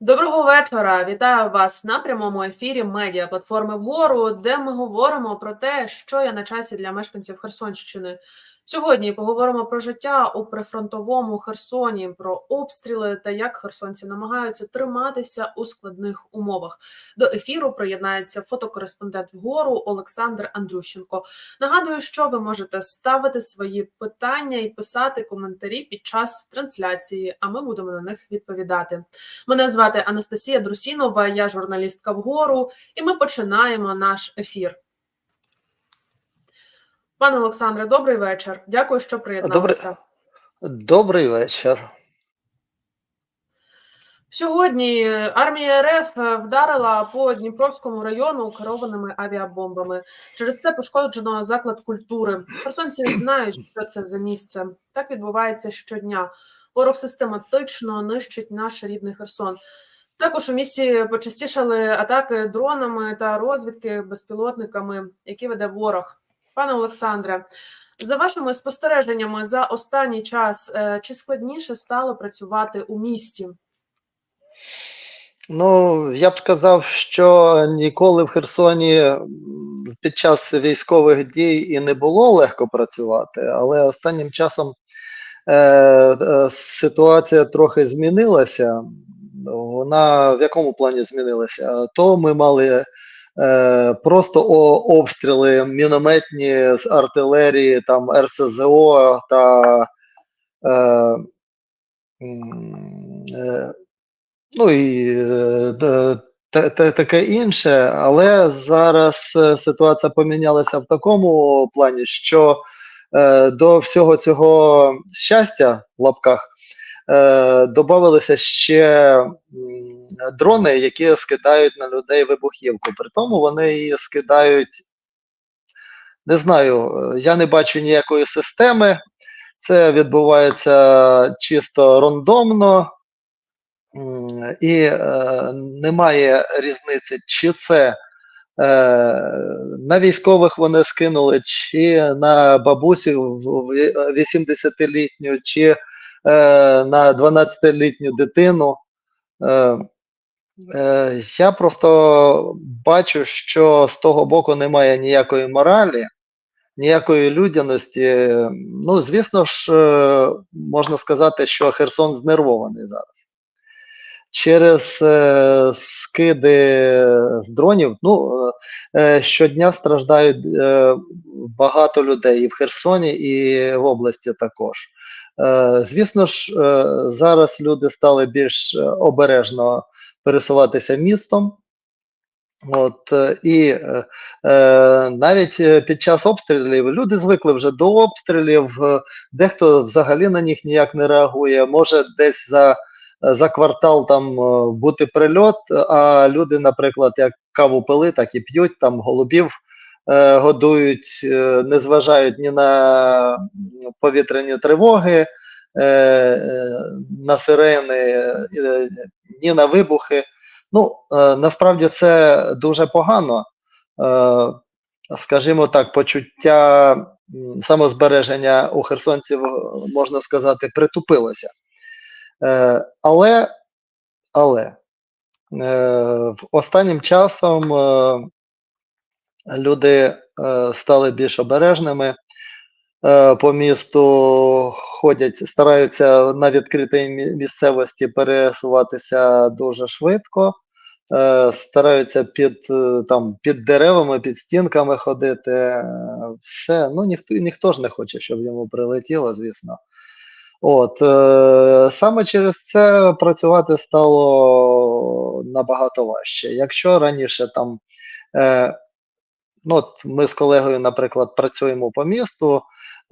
Доброго вечора. Вітаю вас на прямому ефірі медіа платформи вгору, де ми говоримо про те, що є на часі для мешканців Херсонщини. Сьогодні поговоримо про життя у прифронтовому Херсоні, про обстріли та як херсонці намагаються триматися у складних умовах. До ефіру приєднається фотокореспондент вгору Олександр Андрющенко. Нагадую, що ви можете ставити свої питання і писати коментарі під час трансляції, а ми будемо на них відповідати. Мене звати Анастасія Друсінова, я журналістка вгору, і ми починаємо наш ефір. Пане Олександре, добрий вечір. Дякую, що приєдналися. Добрий вечір. Сьогодні армія РФ вдарила по Дніпровському району керованими авіабомбами. Через це пошкоджено заклад культури. Херсонці знають, що це за місце. Так відбувається щодня. Ворог систематично нищить наш рідний Херсон. Також у місті почастішали атаки дронами та розвідки безпілотниками, які веде ворог. Пане Олександре, за вашими спостереженнями за останній час, е, чи складніше стало працювати у місті? Ну, я б сказав, що ніколи в Херсоні під час військових дій і не було легко працювати, але останнім часом е, е, ситуація трохи змінилася. Вона в якому плані змінилася? То ми мали просто обстріли мінометні з артилерії, там РСЗО та е, е, ну і е, таке інше, але зараз е, ситуація помінялася в такому плані, що е, до всього цього щастя в лапках е, ще дрони, які скидають на людей вибухівку. При тому вони її скидають. Не знаю, я не бачу ніякої системи. Це відбувається чисто рандомно, і е, немає різниці, чи це е, на військових вони скинули, чи на бабусю 80-літню, чи е, на 12-літню дитину. Е, е, Я просто бачу, що з того боку немає ніякої моралі. Ніякої людяності. Ну, звісно ж, е, можна сказати, що Херсон знервований зараз через е, скиди з дронів. Ну е, щодня страждають е, багато людей і в Херсоні, і в області також. Е, звісно ж, е, зараз люди стали більш обережно пересуватися містом. От е, і е, е, навіть під час обстрілів люди звикли вже до обстрілів, дехто взагалі на них ніяк не реагує. Може, десь за за квартал там е, бути прильот, а люди, наприклад, як каву пили, так і п'ють, там голубів е, годують, е, не зважають ні на повітряні тривоги, е, е на сирени, е, ні на вибухи. Ну, е, насправді це дуже погано. Е, Скажімо так, почуття самозбереження у херсонців, можна сказати, притупилося. Е, але але е, останнім часом е, люди стали більш обережними. По місту ходять, стараються на відкритій місцевості пересуватися дуже швидко, стараються під там, під деревами, під стінками ходити. Все, ну ніхто ніхто ж не хоче, щоб йому прилетіло, звісно. От е, саме через це працювати стало набагато важче. Якщо раніше там е, ну, от ми з колегою, наприклад, працюємо по місту,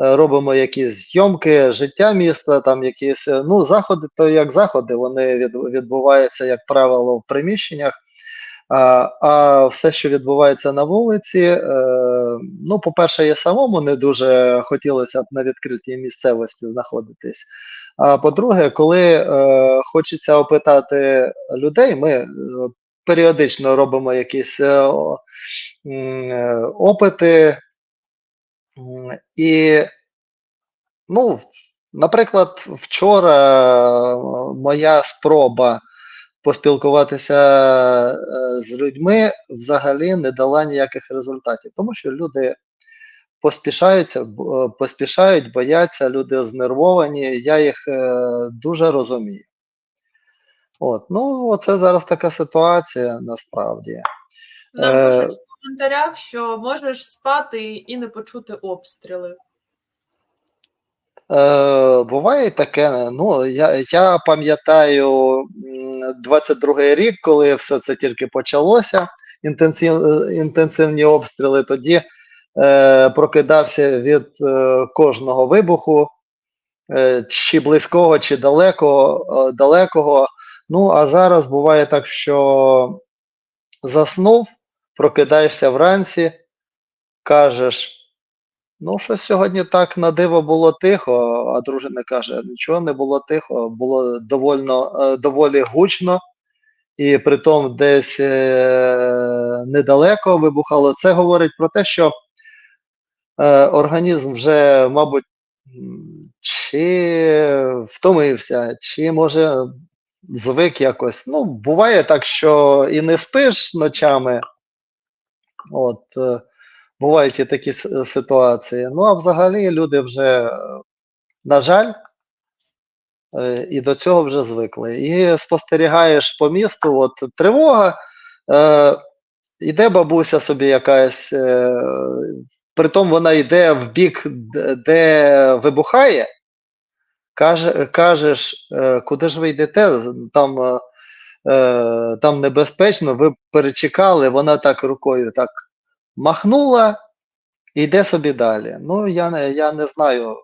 е, робимо якісь зйомки, життя міста, там якісь ну, заходи, то як заходи, вони відбуваються, як правило, в приміщеннях. А а все, що відбувається на вулиці, е, ну, по-перше, я самому не дуже хотілося б на відкритій місцевості знаходитись. А по-друге, коли е, хочеться опитати людей, ми е, періодично робимо якісь е, е, опити. І, ну, наприклад, вчора моя спроба поспілкуватися е, з людьми взагалі не дала ніяких результатів, тому що люди поспішаються, е, поспішають, бояться, люди знервовані. Я їх е, дуже розумію. От, ну, оце зараз така ситуація насправді. Нам Е, пишуть в коментарях, що можеш спати і не почути обстріли. Е, буває таке. Ну, я, я пам'ятаю 22-й рік, коли все це тільки почалося, інтенсив, інтенсивні обстріли, тоді е, прокидався від е, кожного вибуху, е, чи близького, чи далекого, е, далекого. Ну, а зараз буває так, що заснув, прокидаєшся вранці, кажеш. Ну, щось сьогодні так на диво було тихо, а дружина каже, нічого не було тихо, було довольно, е, доволі гучно, і притом десь е, недалеко вибухало. Це говорить про те, що е, організм вже, мабуть, чи втомився, чи може звик якось. Ну, буває так, що і не спиш ночами. От, е, бувають і такі ситуації. Ну, а взагалі люди вже, на жаль, е, і до цього вже звикли. І спостерігаєш по місту, от тривога, е, іде бабуся собі якась, е, притом вона йде в бік, де вибухає, каже, кажеш, е, куди ж ви йдете? Там, е, е, там небезпечно, ви перечекали, вона так рукою так махнула і йде собі далі. Ну, я я не знаю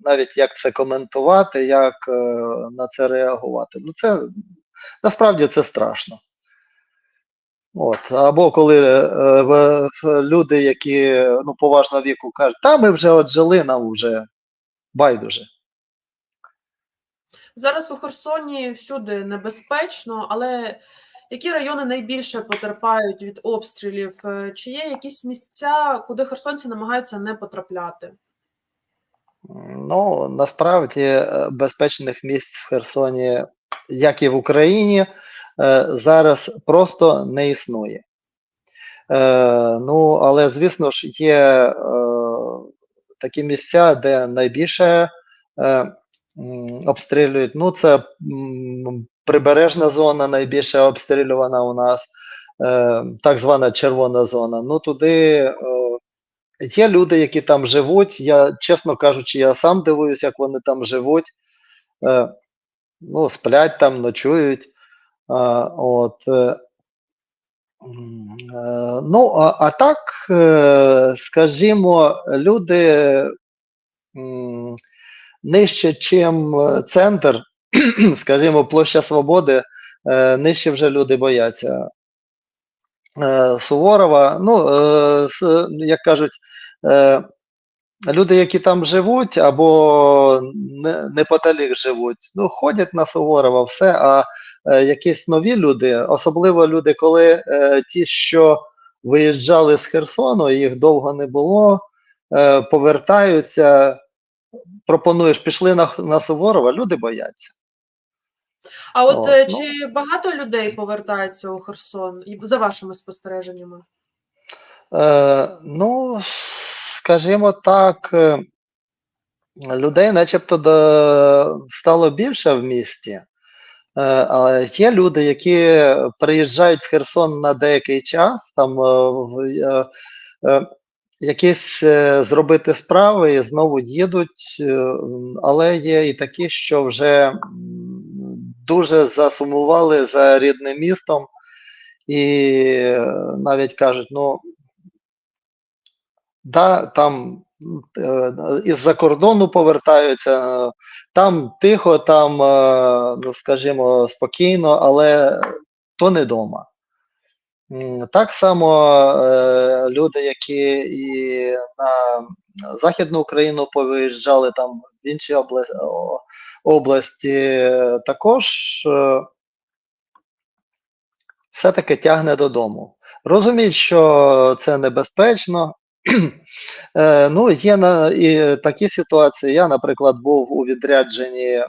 навіть, як це коментувати, як на це реагувати. Ну, це насправді це страшно. От. Або коли е, люди, які ну, поважного віку кажуть, та ми вже от жили, нам вже байдуже. Зараз у Херсоні всюди небезпечно, але які райони найбільше потерпають від обстрілів? Е, Чи є якісь місця, куди херсонці намагаються не потрапляти? Ну, насправді е, безпечних місць в Херсоні, як і в Україні, е, зараз просто не існує. Ну, але звісно ж, є такі місця, де найбільше обстрілюють. Ну, це прибережна зона, найбільше обстрілювана у нас, е, так звана червона зона. Ну, туди. Є люди, які там живуть. Я, чесно кажучи, я сам дивуюсь, як вони там живуть. Е, ну, сплять там, ночують. От, е, ну, а, а так, скажімо, люди нижче, чим е, центр, скажімо, площа Свободи, е, нижче вже люди бояться. Е, Суворова, ну, як кажуть, люди, які там живуть, або неподалік живуть, ну, ходять на Суворова, все, а якісь нові люди, особливо люди, коли ті, що виїжджали з Херсону, їх довго не було, повертаються, пропонуєш, пішли на, на Суворова, люди бояться. А от От, е, ну. чи багато людей повертається у Херсон за вашими спостереженнями? Е, ну, скажімо так, е, людей начебто до, стало більше в місті, е, але є люди, які приїжджають в Херсон на деякий час, там якісь е, зробити справи і знову їдуть, е, але є і такі, що вже дуже засумували за рідним містом і е, навіть кажуть, ну. Да, там із-за кордону повертаються, там тихо, там, ну, скажімо, спокійно, але то не вдома. Так само е, люди, які і на Західну Україну повиїжджали там в інші області, також е, все-таки тягне додому. Розуміють, що це небезпечно. Е, ну, є на, і такі ситуації. Я, наприклад, був у відрядженні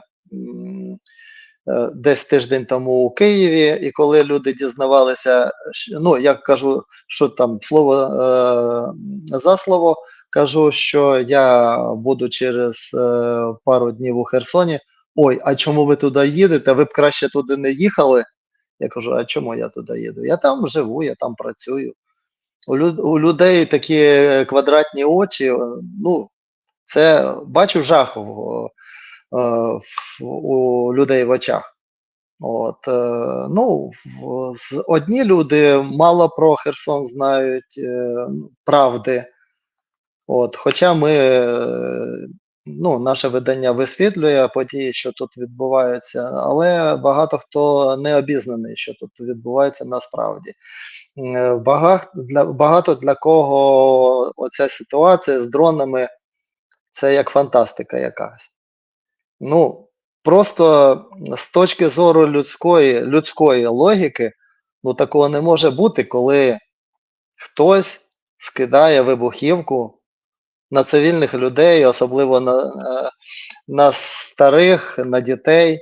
десь тиждень тому у Києві, і коли люди дізнавалися, ну я кажу, що там слово е, за слово, кажу, що я буду через е, пару днів у Херсоні. Ой, а чому ви туди їдете? Ви б краще туди не їхали. Я кажу, а чому я туди їду? Я там живу, я там працюю. У, люд, у людей такі квадратні очі, е, ну, це бачу жах в, е, в- у людей в очах. От, е, ну, одні люди мало про Херсон знають е, правди. От, хоча ми, е, ну, наше видання висвітлює події, що тут відбуваються, але багато хто не обізнаний, що тут відбувається насправді. Багато для, багато для кого оця ситуація з дронами це як фантастика якась. Ну, просто з точки зору людської, людської логіки, ну такого не може бути, коли хтось скидає вибухівку на цивільних людей, особливо на, е, на старих, на дітей.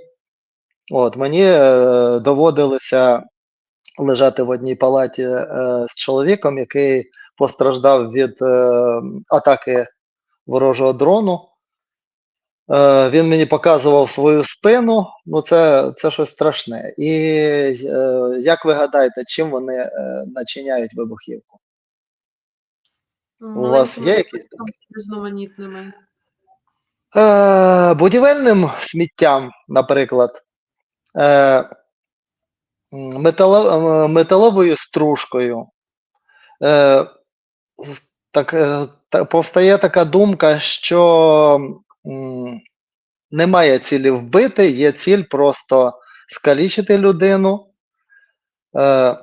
От, мені е, доводилося лежати в одній палаті е, з чоловіком, який постраждав від атаки ворожого дрону. Е, він мені показував свою спину, ну це, це щось страшне. І е, як ви гадаєте, чим вони е, начиняють вибухівку? У вас є якісь різноманітними? Е, будівельним сміттям, наприклад, е, метало, металовою стружкою. Е, так, повстає така думка, що немає цілі вбити, є ціль просто скалічити людину. Е,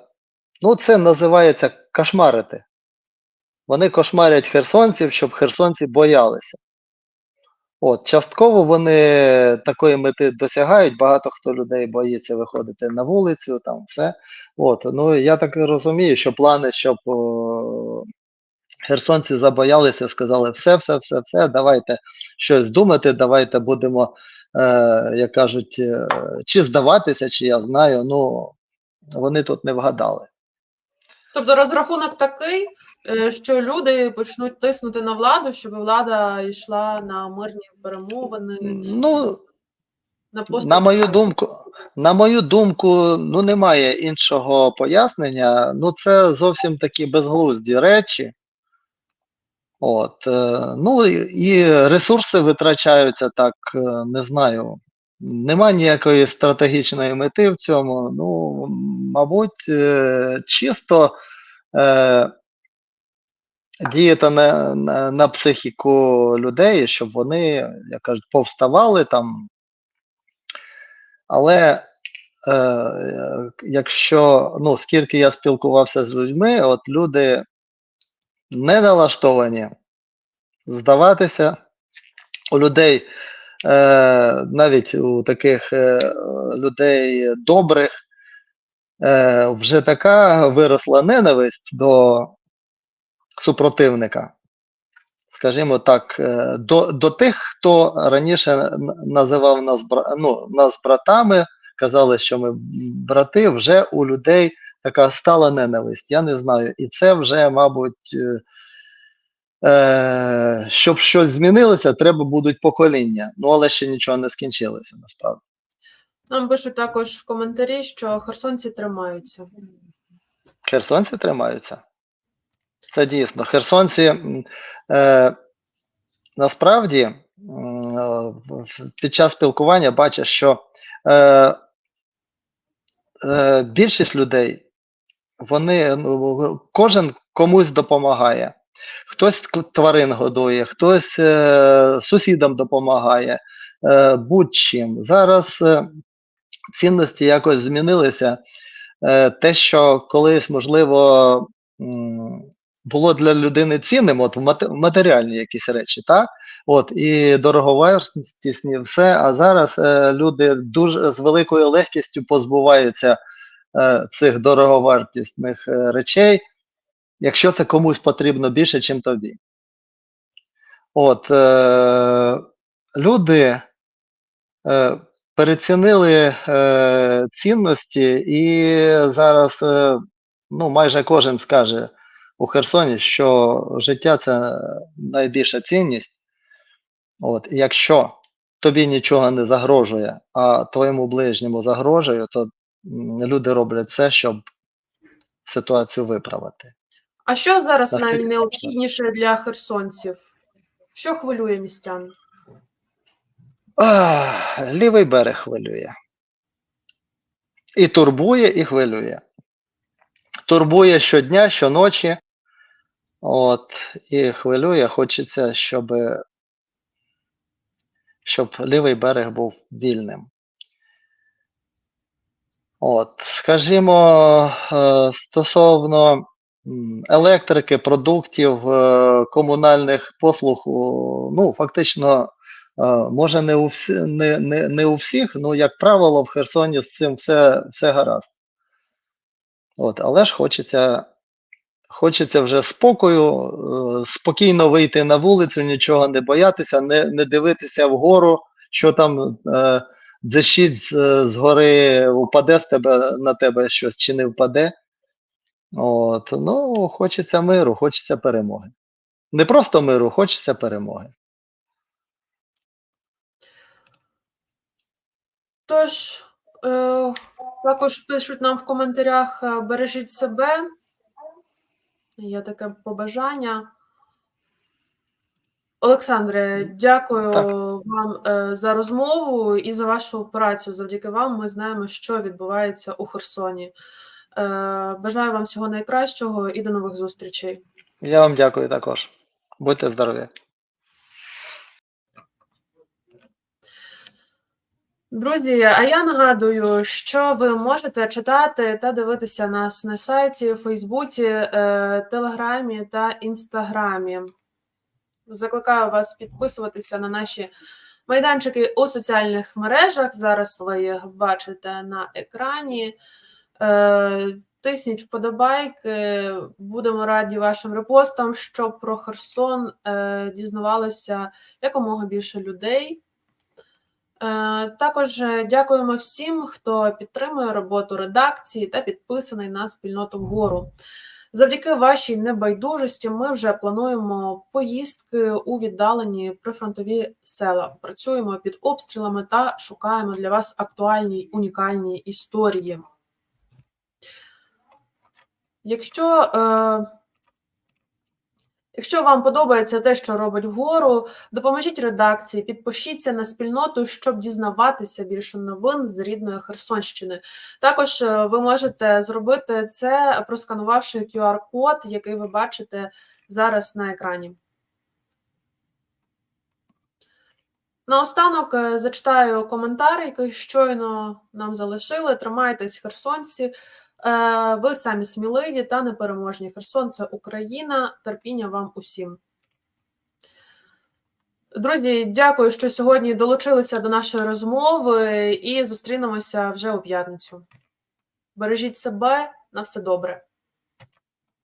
ну, це називається кошмарити. Вони кошмарять херсонців, щоб херсонці боялися. От, частково вони такої мети досягають, багато хто людей боїться виходити на вулицю, там все. От, ну я так розумію, що плани, щоб херсонці забоялися, сказали, все, все, все, все, давайте щось думати, давайте будемо, е, як кажуть, е, чи здаватися, чи я знаю, ну вони тут не вгадали. Тобто розрахунок такий, е, що люди почнуть тиснути на владу, щоб влада йшла на мирні перемовини, Ну, на. На мою думку, на мою думку, ну немає іншого пояснення. Ну, це зовсім такі безглузді речі. От, е, ну і, ресурси витрачаються так, е, не знаю. Нема ніякої стратегічної мети в цьому. Ну, мабуть, е, чисто е, діяти на, на, на психіку людей, щоб вони, як кажуть, повставали там. Але е, якщо, ну, скільки я спілкувався з людьми, от люди не налаштовані здаватися. У людей, е, навіть у таких е, людей добрих, е, вже така виросла ненависть до супротивника. Скажімо так, до, до тих, хто раніше називав нас, ну, нас братами, казали, що ми брати, вже у людей така стала ненависть. Я не знаю. І це вже, мабуть, е, е, щоб щось змінилося, треба будуть покоління. Ну, але ще нічого не скінчилося насправді. Нам пишуть також в коментарі, що херсонці тримаються. Херсонці тримаються. Це дійсно. Херсонці е, насправді е, під час спілкування бачиш, що е, е, більшість людей, вони ну, кожен комусь допомагає. Хтось тварин годує, хтось е, сусідам допомагає, е, будь-чим. Зараз е, цінності якось змінилися. Е, те, що колись, можливо, було для людини цінним, от в матеріальні якісь речі, так? От, і дороговартісні все, а зараз е, люди дуже з великою легкістю позбуваються цих дороговартісних е, речей, якщо це комусь потрібно більше, ніж тобі. От, е, люди е, перецінили е, цінності, і зараз е, ну, майже кожен скаже у Херсоні, що життя це найбільша цінність. От, якщо тобі нічого не загрожує, а твоєму ближньому загрожує, то люди роблять все, щоб ситуацію виправити. А що зараз Наскільки найнеобхідніше для херсонців? Що хвилює містян? Ах, лівий берег хвилює. І турбує, і хвилює. Турбує щодня, щоночі. От, і хвилює, хочеться, щоб, щоб лівий берег був вільним. От, скажімо, е, стосовно електрики, продуктів, е, комунальних послуг, ну, фактично, е, може, не у, всі, не, не, не у всіх, ну, як правило, в Херсоні з цим все, все гаразд. От, але ж хочеться, хочеться вже спокою, спокійно вийти на вулицю, нічого не боятися, не, не дивитися вгору, що там дзищить з, з гори, упаде з тебе на тебе щось чи не впаде. От, ну, хочеться миру, хочеться перемоги. Не просто миру, хочеться перемоги. Тож, е, також пишуть нам в коментарях: е, бережіть себе. Є таке побажання. Олександре, дякую Так. вам е, за розмову і за вашу працю. Завдяки вам ми знаємо, що відбувається у Херсоні. Е, бажаю вам всього найкращого і до нових зустрічей. Я вам дякую також. Будьте здорові. Друзі, а я нагадую, що ви можете читати та дивитися нас на сайті, Фейсбуці, е, Телеграмі та Інстаграмі. Закликаю вас підписуватися на наші майданчики у соціальних мережах. Зараз ви їх бачите на екрані. Е, Тисніть вподобайки, будемо раді вашим репостам, щоб про Херсон е, дізнавалося якомога більше людей. Е, Також дякуємо всім, хто підтримує роботу редакції та підписаний на спільноту вгору. Завдяки вашій небайдужості ми вже плануємо поїздки у віддалені прифронтові села. Працюємо під обстрілами та шукаємо для вас актуальні унікальні історії. Якщо, е, якщо вам подобається те, що робить вгору, допоможіть редакції, підпишіться на спільноту, щоб дізнаватися більше новин з рідної Херсонщини. Також е, ви можете зробити це, просканувавши QR-код, який ви бачите зараз на екрані. Наостанок е, зачитаю коментар, який щойно нам залишили. Тримайтесь, херсонці. Е, Ви самі сміливі та непереможні. Херсон це Україна. Терпіння вам усім. Друзі, дякую, що сьогодні долучилися до нашої розмови і зустрінемося вже у п'ятницю. Бережіть себе на все добре.